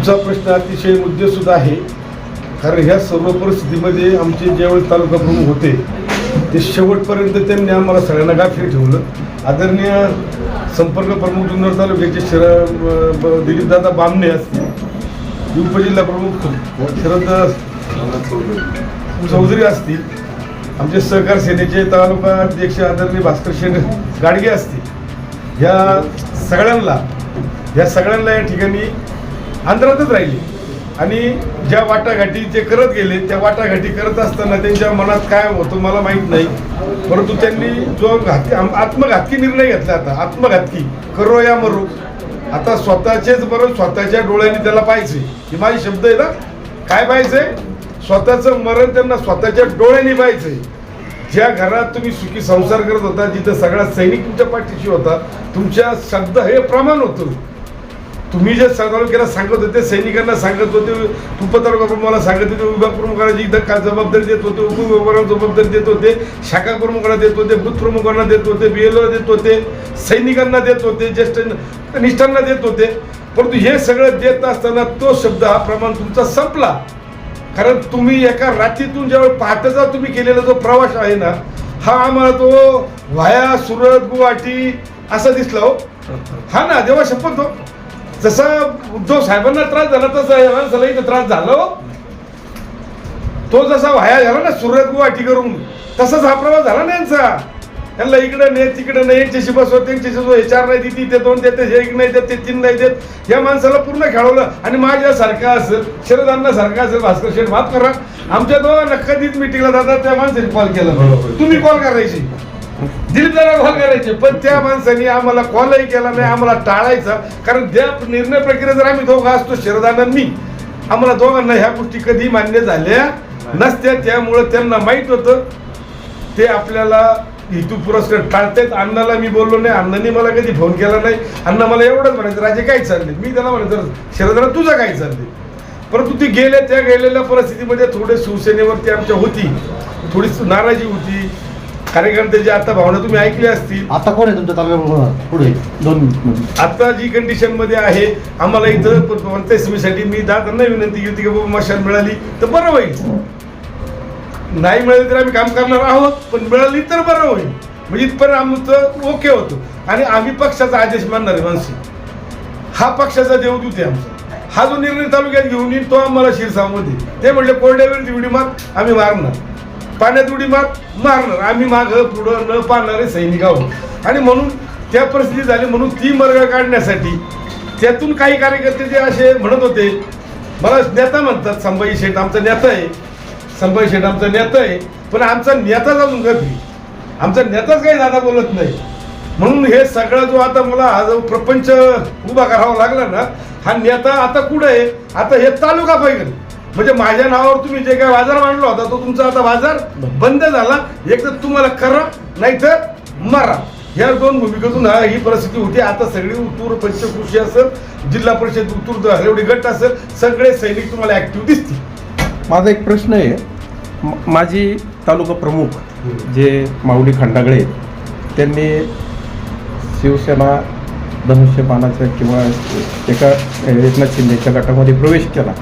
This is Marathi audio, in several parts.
तुमचा प्रश्न अतिशय मुद्देसुद्धा आहे. कारण ह्या सर्व परिस्थितीमध्ये आमचे ज्यावेळेस तालुका प्रमुख होते ते शेवटपर्यंत त्यांनी आम्हाला सगळ्यांना गाफील ठेवलं. आदरणीय संपर्क प्रमुख जुन्नर तालुक्याचे शर दिलीपदादा बामणे असतील उपजिल्हा प्रमुख शरद चौधरी असतील आमचे सहकार सेनेचे तालुका अध्यक्ष आदरणीय भास्कर शेठ गाडगे असतील ह्या सगळ्यांना ह्या सगळ्यांना या ठिकाणी अंतरातच राहिली. आणि ज्या वाटाघाटी ते करत गेले त्या वाटाघाटी करत असताना त्यांच्या मनात काय होतं मला माहीत नाही. परंतु त्यांनी जो घातकी आत्मघातकी निर्णय घेतला आता आत्मघातकी. करो या मरो. आता स्वतःचेच मरण स्वतःच्या डोळ्यांनी त्याला पाहिजे हे माझे शब्द आहे ना काय पाहिजे स्वतःचं मरण त्यांना स्वतःच्या डोळ्यांनी पाहिजे ज्या घरात तुम्ही सुखी संसार करत होता जिथं सगळा सैनिक तुमच्या पाठीशी होता तुमच्या शब्द हे प्रमाण होतं. तुम्ही जे तालुक्याला सांगत होते सैनिकांना सांगत होते उपतालुका प्रमुखाला सांगत होते विभाग प्रमुखाला जी का जबाबदारी देत होते उपविभागाला जबाबदारी देत होते शाखा प्रमुखाला देत होते बूथ प्रमुखांना देत होते बीएलओ देत होते सैनिकांना देत होते ज्येष्ठ कनिष्ठांना देत होते. परंतु हे सगळं देत असताना तो शब्द हा प्रमाण तुमचा संपला. कारण तुम्ही एका रात्रीतून ज्यावेळी पहाटेचा तुम्ही केलेला जो प्रवास आहे ना हा आम्हाला तो व्हाया सुरत गुवाहाटी असा दिसला हो. हा ना देवा शपथ हो. जसा उद्धव साहेबांना त्रास झाला तसा या माणसाला इथं त्रास झाला हो. तो जसा व्हाया झाला ना सुरत गुवाहाटी करून तसाच हा प्रवास झाला ना यांचा. त्यांना इकडं नाही तिकडं नाही यांच्याशी बसवत त्यांच्याशी जो हे चार नाही देते ते दोन देते हे एक नाही देत ते तीन नाही देत. या माणसाला पूर्ण खेळवलं आणि माझ्यासारखा असेल शरदांना सारखा असेल भास्कर शेठ माफ करा. आमच्या दोघांना कधीच मिटिंगला जातात त्या माणसाने कॉल केला. तुम्ही कॉल करायची. दिलदारा दादा कॉल करायचे. पण त्या माणसाने आम्हाला कॉलही केला नाही आम्हाला टाळायचा. कारण त्या निर्णय प्रक्रिया जर आम्ही दोघं असतो शरदानंद मी आम्हाला दोघांना ह्या गोष्टी कधी मान्य झाल्या नसत्या. त्यामुळं त्यांना माहीत होतं. ते आपल्याला हेतू पुरस्कार टाळतायत. अण्णाला मी बोललो नाही. अण्णांनी मला कधी फोन केला नाही. अण्णा मला एवढंच म्हणायचं राजे काय चालले मी त्याला म्हणायचं शरदाना तुझं काय चालले परंतु ती गेल्या त्या गेलेल्या परिस्थितीमध्ये थोडे शिवसेनेवरती आमच्या होती. थोडी नाराजी होती. कार्यकर्त्याची आता भावना तुम्ही ऐकली असतील. आता कोण आहे तुमच्यापुढे? दोन आता जी कंडिशनमध्ये आहे आम्हाला इथं पंचायत मी दादांना विनंती केली की बाबा मशाल मिळाली तर बरं होईल. नाही मिळाली तर आम्ही काम करणार आहोत पण मिळाली तर बरं होईल. म्हणजे इथपर्यंत आमचं ओके होतं. आणि आम्ही पक्षाचा आदेश मानणार आहे मानसी. हा पक्षाचा देवदूत आहे आमचा. हा जो निर्णय तालुक्यात घेऊन येईल तो आम्हाला शिरसावमध्ये ते म्हणले कोरड्यावरती उडी मार आम्ही मारणार. पाण्यात उडी मार मारणार. आम्ही मागं पुढं न पाहणारे सैनिक आहोत. आणि म्हणून त्या परिस्थिती झाली म्हणून ती मर्ग काढण्यासाठी त्यातून काही कार्यकर्ते जे असे म्हणत होते मला नेता म्हणतात संभाजी शेठ आमचा नेता आहे. संभाजी शेठ आमचा नेता आहे. पण आमचा नेताच अजून गती आमचा नेताच काही दादा बोलत नाही. म्हणून हे सगळं जो आता मला हा जो प्रपंच उभा करावा लागला ना हा नेता आता कुठं आहे? आता हे तालुका पाहिजे. म्हणजे माझ्या नावावर तुम्ही जे काय बाजार मांडला होता तो तुमचा आता बाजार बंद झाला. एक तर तुम्हाला करा नाहीतर मारा. या दोन भूमिकेतून ही परिस्थिती होती. आता सगळी उत्तूर पंचकृषी असेल जिल्हा परिषद उत्तूर एवढी गट असेल सगळे सैनिक तुम्हाला ऍक्टिव्ह दिसतील. माझा एक प्रश्न आहे. म- तालुका प्रमुख जे माऊली खंडागळे आहेत, त्यांनी शिवसेना धनुष्यबाणाच्या किंवा एका एकनाथ शिंदेच्या गटामध्ये प्रवेश केला.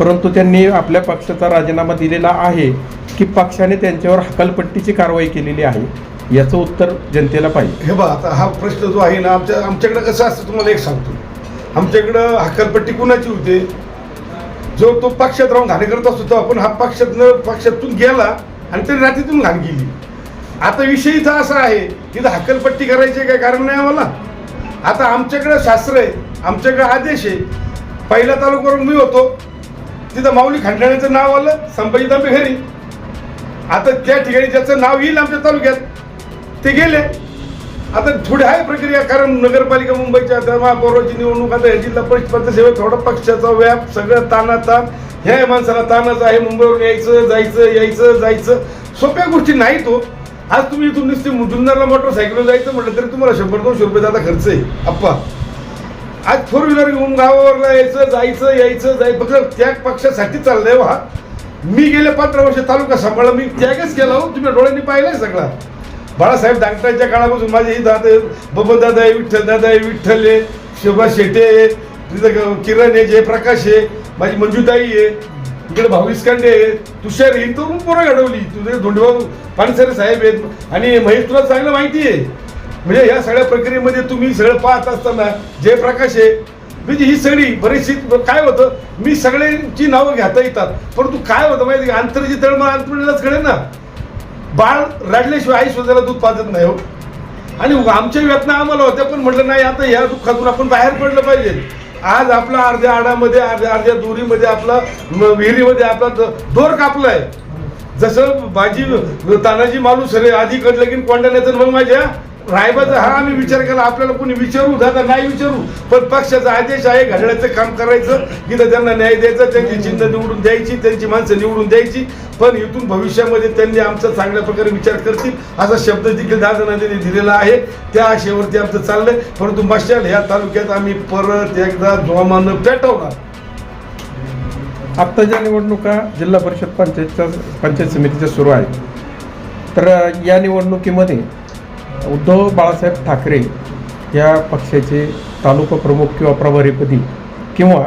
परंतु त्यांनी आपल्या पक्षाचा राजीनामा दिलेला आहे की पक्षाने त्यांच्यावर हकालपट्टीची कारवाई केलेली आहे याचं उत्तर जनतेला पाहिजे. हे बघा आता हा प्रश्न जो आहे ना आमच्या आमच्याकडं कसं असतं तुम्हाला एक सांगतो. आमच्याकडं हकालपट्टी कुणाची होते? जो तो पक्षात राहून घाणे करत असतो तो आपण हा पक्षातनं पक्षातून गेला आणि तरी रात्रीतून घाण गेली आता विषय इथं असा आहे की हकलपट्टी करायची काय कारण नाही आम्हाला. आता आमच्याकडं शास्त्र आहे आमच्याकडं आदेश आहे. पहिल्या तालुक्यावरून मी होतो तिथं माऊली खंडाण्याचं नाव आलं संभाजी दांबे घरी. आता त्या ठिकाणी ज्याचं नाव येईल आमच्या तालुक्यात ते गेले. आता थोडी आहे प्रक्रिया कारण नगरपालिका मुंबईच्या आता महापौराची निवडणूक आता ह्या जिल्हा परिषद सेवा थोडा पक्षाचा व्याप सगळं तानातान. ह्या माणसाला तानाच आहे मुंबईवरून यायचं जायचं यायचं जायचं. सोप्या गोष्टी नाही तो. आज तुम्ही इथून नुसते जुन्नरला मोटरसायकल जायचं म्हटलं तरी तुम्हाला शंभर दोनशे रुपये दादा खर्च आहे. अप्पा. आज फोर व्हीलर घेऊन गावावरला यायचं जायचं यायचं जाय फक्त त्या पक्षासाठी चाललंय वा मी गेले पंधरा वर्ष तालुका सांभाळला मी त्यागच केला हो. तुम्ही डोळ्यांनी पाहिलाय सगळा. बाळासाहेब दांगटांच्या काळापासून माझे ही दादा बबन दादा आहे विठ्ठल दादा आहे विठ्ठल आहे शोभा शेटे आहे किरण आहे जयप्रकाश आहे माझी मंजूताई आहे इकडे भाऊ इस्कांडे आहे तुषार ही तरुण पोरं घडवली. तुझे धोंडभाऊ पानसरे साहेब आहेत. आणि महेश तुला चांगलं माहिती आहे. म्हणजे या सगळ्या प्रक्रियेमध्ये तुम्ही सगळं पाहत असताना जयप्रकाश आहे. म्हणजे ही सगळी बरीचशी काय होतं? मी सगळ्यांची नावं घेता येतात. परंतु काय होतं माहिती का? तळमळ अंतरलाच कळेल ना. बाळ रडल्याशिवाय आई स्वतःला दूध पाजत नाही हो. आणि आमच्या व्यथना आम्हाला होत्या पण म्हटलं नाही आता या दुःखातून आपण बाहेर पडलं पाहिजे. आज आपला अर्ध्या आडामध्ये अर्ध्या अर्ध्या दोरीमध्ये आपला विहिरीमध्ये आपला दोर कापलाय. जसं बाजी तानाजी माणूस रे आधी कडलं की कोंडाण्याचं मग माझ्या रायबाचा हा आम्ही विचार केला आपल्याला कोणी विचारू दादा नाही विचारू. पण पक्षाचा आदेश आहे घड्याळाचं काम करायचं इथं त्यांना न्याय द्यायचा त्यांची चिन्ह निवडून द्यायची त्यांची माणसं निवडून द्यायची. पण इथून भविष्यामध्ये त्यांनी आमचा चांगल्या प्रकारे विचार करतील असा शब्द देखील दादा नदीने दिलेला आहे. त्या आशेवरती आमचं चाललंय. परंतु मशाल ह्या तालुक्यात आम्ही परत एकदा जोमानं पेटवणार. आत्ता ज्या निवडणुका जिल्हा परिषद पंचायतच्या पंचायत समितीच्या सुरू आहेत. तर या निवडणुकीमध्ये उद्धव बाळासाहेब ठाकरे या पक्षाचे तालुका प्रमुख किंवा प्रभारीपदी किंवा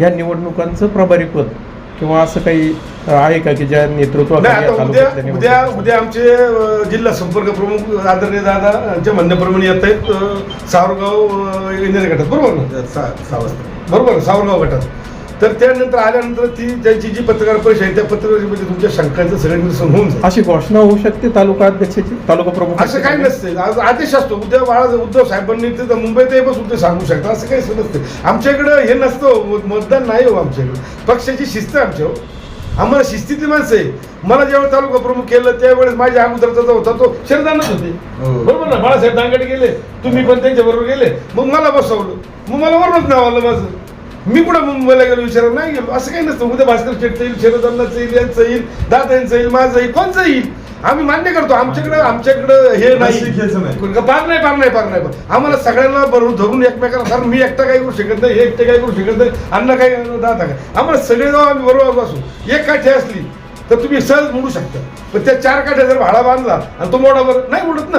या निवडणुकांचं प्रभारीपद किंवा असं काही आहे का की ज्या आता उद्या उद्या उद्या आमचे जिल्हा संपर्क प्रमुख आदरणीय दादा यांच्या म्हणण्याप्रमाणे येत आहेत सावरगाव इंजिनियर गटात. बरोबर ना? बरोबर सावरगाव गटात. तर त्यानंतर आल्यानंतर ती त्यांची जी पत्रकार परिषद आहे त्या पत्रकार परिषदेमध्ये तुमच्या शंकांचं सगळं निरसन होऊन जाईल. अशी घोषणा होऊ शकते तालुका अध्यक्षाची तालुका प्रमुख असं काही नसते. आज आदेश असतो. उद्या बाळा उद्धव साहेबांनी तिथं मुंबईतही बसून ते सांगू शकतात. असं काही नसते. आमच्याकडं हे नसतं. मतदान नाही हो आमच्याकडे. पक्षाची शिस्त आहे आमच्या हो. आम्हाला शिस्तीतली माणसं आहे. मला जेव्हा तालुका प्रमुख केलं त्यावेळेस माझ्या अगोदरचा जो होता तो शरदानच होते. बरोबर ना? बाळासाहेब दांगडे गेले. तुम्ही पण त्यांच्या बरोबर गेले. मग मला बसवलं. मग मला वरूनच नाव आलं माझं. मी कुठं मुंबईला गेलो विचारत नाही गेलो. असं काही नसतं. उद्या भास्कर शेटचं येईल शरदांनाचं येईल यांचं येईल दादांचं येईल माझं येईल कोणचं येईल? आम्ही मान्य करतो. आमच्याकडे आमच्याकडं हे नाही पार नाही पार नाही पार नाही. आम्हाला सगळ्यांना बरोबर धरून एकमेकाला कारण मी एकटा काही करू शकत नाही हे एकटे काही करू शकत नाही अन्न काही दादा काय? आम्हाला सगळे जाऊ आम्ही बरोबर बसू. एक काठी असली तर तुम्ही सहज मोडू शकता. पण त्या चार काठ्या जर भाडा बांधला आणि तो मोडावर नाही मोडत ना.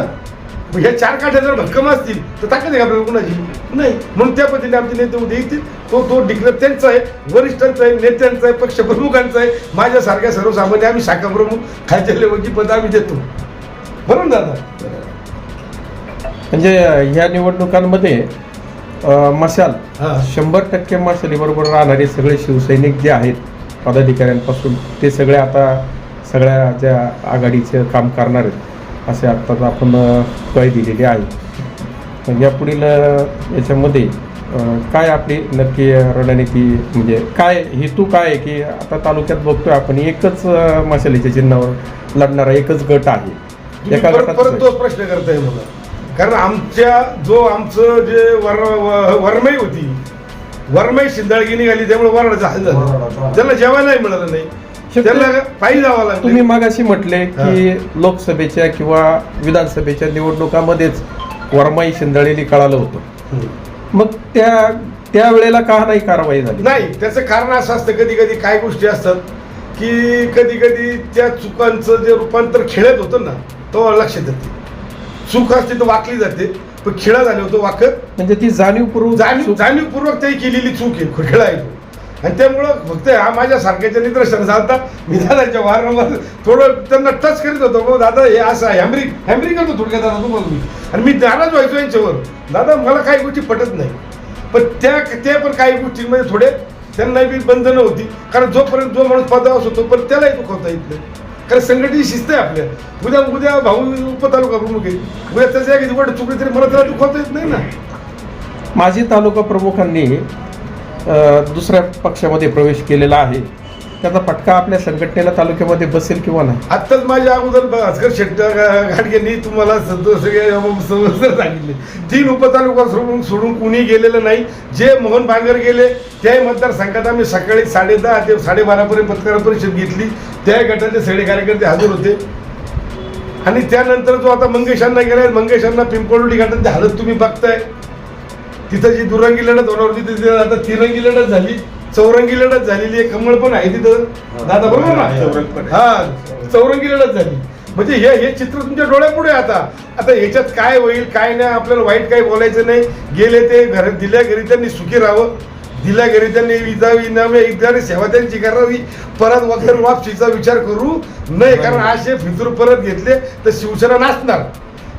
मग ह्या चार काठ्या जर भक्कम असतील तर ताकद आहे आपल्याला कुणाची? नाही. म्हणून त्या पद्धतीने आमचे नेते उद्या येतील. तो तो डिक्लेअर त्यांचा आहे वरिष्ठांचा आहे नेत्यांचा आहे पक्षप्रमुखांचा आहे. माझ्यासारख्या सर्वसामान्य आम्ही शाखा प्रमुख खालच्या लेवलची पदं आम्ही देतो. बरोबर दादा? म्हणजे ह्या निवडणुकांमध्ये मशाल. शंभर टक्के मशालीबरोबर राहणारे सगळे शिवसैनिक जे आहेत पदाधिकाऱ्यांपासून ते सगळे आता सगळ्या ज्या आघाडीचे काम करणार आहेत असे आत्ताच आपण कळी दिलेली आहे. मग यापुढील याच्यामध्ये काय आपली नक्की रणनीती म्हणजे काय हेतू काय आहे की आता तालुक्यात बघतोय आपण एकच मशालीच्या चिन्हावर लढणारा एकच गट आहे. एका गटात परत तोच प्रश्न करताय मला. कारण आमच्या जो आमचं जे वर वरमाई होती वरमाई शिंदाळगी निघाली त्यामुळे वराडाचं हाल झालं. त्यांना जेवायलाही मिळालं नाही. त्यांना पायी जावं तुम्ही लागलं मागाशी म्हटले की लोकसभेच्या किंवा विधानसभेच्या निवडणुकामध्येच वरमाई शिंदळेली कळालं होतं. मग त्या त्या वेळेला का नाही कारवाई झाली? नाही त्याचं कारण असं असतं कधी कधी काय गोष्टी असतात की कधी कधी त्या चुकांचं जे रूपांतर खेळत होतं ना तो लक्षात येते. चूक असते तर वाकली जाते पण खेळा झाले होतं वाकत म्हणजे ती जाणीवपूर्वक जाणीव जाणीवपूर्वक ते केलेली चूक आहे खेळा आहे. आणि त्यामुळं फक्त हा माझ्या सारख्याच्या निदर्शन झालता. मी दादाच्या वारंवार थोडं त्यांना टच करीत होतो. मग दादा हे असं आहे. हॅमरिंग करतो थोडक्यात दादा तुम्हाला मी. आणि मी नाराज व्हायचो यांच्यावर. दादा मला काही गोष्टी पटत नाही. पण त्या त्या पण काही गोष्टींमध्ये थोडे त्यांना बी बंधनं होती. कारण जोपर्यंत जो माणूस पदावास होतो पण त्यालाही दुखवता येत नाही. कारण संघटनेची शिस्त आहे आपल्या. उद्या उद्या भाऊ उपतालुका प्रमुख आहे. उद्या त्याच्या एखादी गोष्ट चुकली तरी मला त्याला दुखवता येत नाही ना. माजी तालुका प्रमुखांनी दुसऱ्या पक्षामध्ये प्रवेश केलेला आहे. त्याचा फटका आपल्या संघटनेला तालुक्यामध्ये बसेल किंवा नाही? आत्ताच माझ्या अगोदर भास्कर शेट्ट घाटगेंनी तुम्हाला सांगितले. तीन उपतालुका सोडून सोडून कुणी गेलेलं नाही. जे मोहन भांगर गेले त्याही मतदारसंघात आम्ही सकाळी साडेदहा ते साडेबारापर्यंत पत्रकार परिषद घेतली. त्या गटाचे सगळे कार्यकर्ते हजर होते. आणि त्यानंतर जो आता मंगेशांना गेलाय मंगेशांना पिंपळवडी गटाची हालत तुम्ही बघताय. तिथं जी दुरंगी लढत होणार होती तिथे आता तिरंगी लढत झाली चौरंगी लढत झालेली आहे कमळ पण आहे तिथं. दादा बरोबर ना? हा चौरंगी लढत झाली. म्हणजे हे हे चित्र तुमच्या डोळ्यापुढे आता. आता ह्याच्यात काय होईल काय नाही आपल्याला वाईट काही बोलायचं नाही. गेले ते घर दिल्या घरी त्यांनी सुखी राहावं. दिल्या गेले त्यांनी विजा विनामे इत्यादी सेवा त्यांची करावी. परत वगैरे वापसीचा विचार करू. नये कारण असे फितूर परत घेतले तर शिवसेना नाचणार.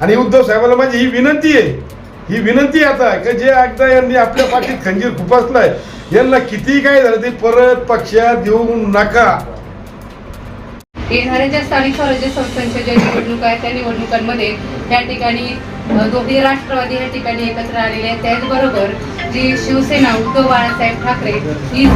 आणि उद्धव साहेबांना माझी ही विनंती आहे. ही विनंती आता की जे एकदा यांनी आपल्या पाठीत खंजीर खुपसलाय यांना किती काय झालं ते परत पक्षात देऊ नका. येणाऱ्या स्थानिक स्वराज्य संस्थांच्या ज्या निवडणुका आहेत त्या निवडणुकांमध्ये या ठिकाणी दोघे राष्ट्रवादी या ठिकाणी एकत्र आलेले आहेत. त्याचबरोबर जी शिवसेना उद्धव बाळासाहेब ठाकरे ही